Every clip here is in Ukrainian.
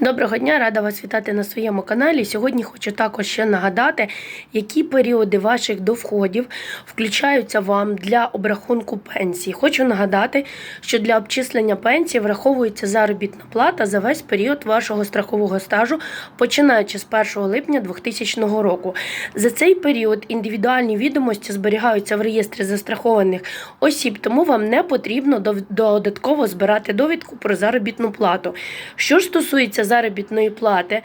Доброго дня, рада вас вітати на своєму каналі. Сьогодні хочу також ще нагадати, які періоди ваших доходів включаються вам для обрахунку пенсії. Хочу нагадати, що для обчислення пенсії враховується заробітна плата за весь період вашого страхового стажу, починаючи з 1 липня 2000 року. За цей період індивідуальні відомості зберігаються в реєстрі застрахованих осіб, тому вам не потрібно додатково збирати довідку про заробітну плату. Що ж стосується заробітної плати.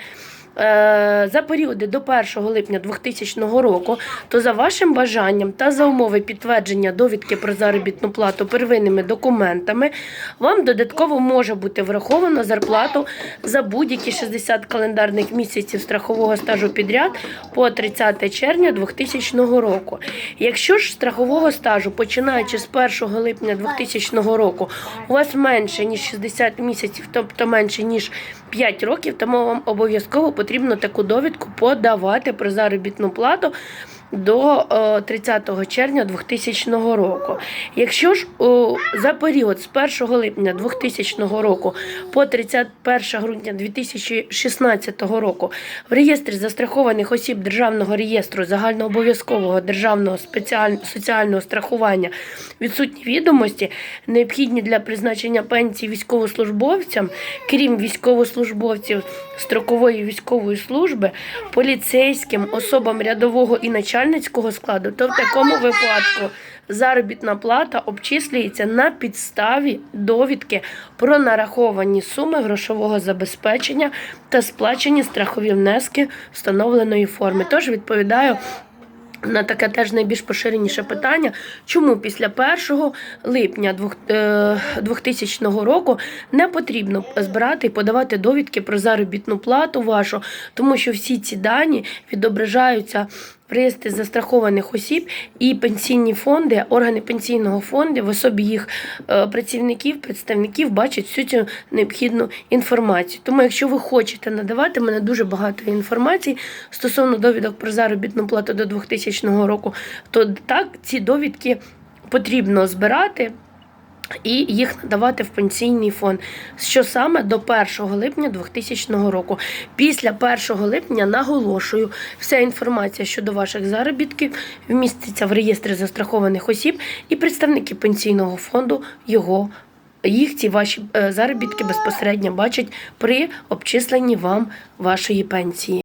Е, За періоди до 1 липня 2000 року, то за вашим бажанням та за умови підтвердження довідки про заробітну плату первинними документами, вам додатково може бути враховано зарплату за будь-які 60 календарних місяців страхового стажу підряд по 30 червня 2000 року. Якщо ж страхового стажу, починаючи з 1 липня 2000 року, у вас менше ніж 60 місяців, тобто менше ніж 5 років, тому вам обов'язково потрібно таку довідку подавати про заробітну плату до е, 30 червня 2000 року. Якщо ж о, за період з 1 липня 2000 року по 31 грудня 2016 року в реєстрі застрахованих осіб Державного реєстру загальнообов'язкового державного соціального страхування відсутні відомості, необхідні для призначення пенсії військовослужбовцям, крім військовослужбовців строкової військової служби, поліцейським, особам рядового і начальницького складу, то в такому випадку заробітна плата обчислюється на підставі довідки про нараховані суми грошового забезпечення та сплачені страхові внески встановленої форми. Тож відповідаю на таке теж найбільш поширеніше питання, чому після 1 липня е, 2000 року не потрібно збирати і подавати довідки про заробітну плату вашу, тому що всі ці дані відображаються в реєстрі застрахованих осіб і пенсійні фонди, органи пенсійного фонду в особі їх е, працівників, представників бачать всю цю необхідну інформацію. Тому, якщо ви хочете надавати мене дуже багато інформації стосовно довідок про заробітну плату до 2000 року, то так ці довідки потрібно збирати. І їх надавати в пенсійний фонд, що саме до 1 липня 2000 року. Після 1 липня наголошую, вся інформація щодо ваших заробітків вміститься в реєстрі застрахованих осіб, і представники пенсійного фонду його. Їх ці ваші е, заробітки безпосередньо бачать при обчисленні вам вашої пенсії.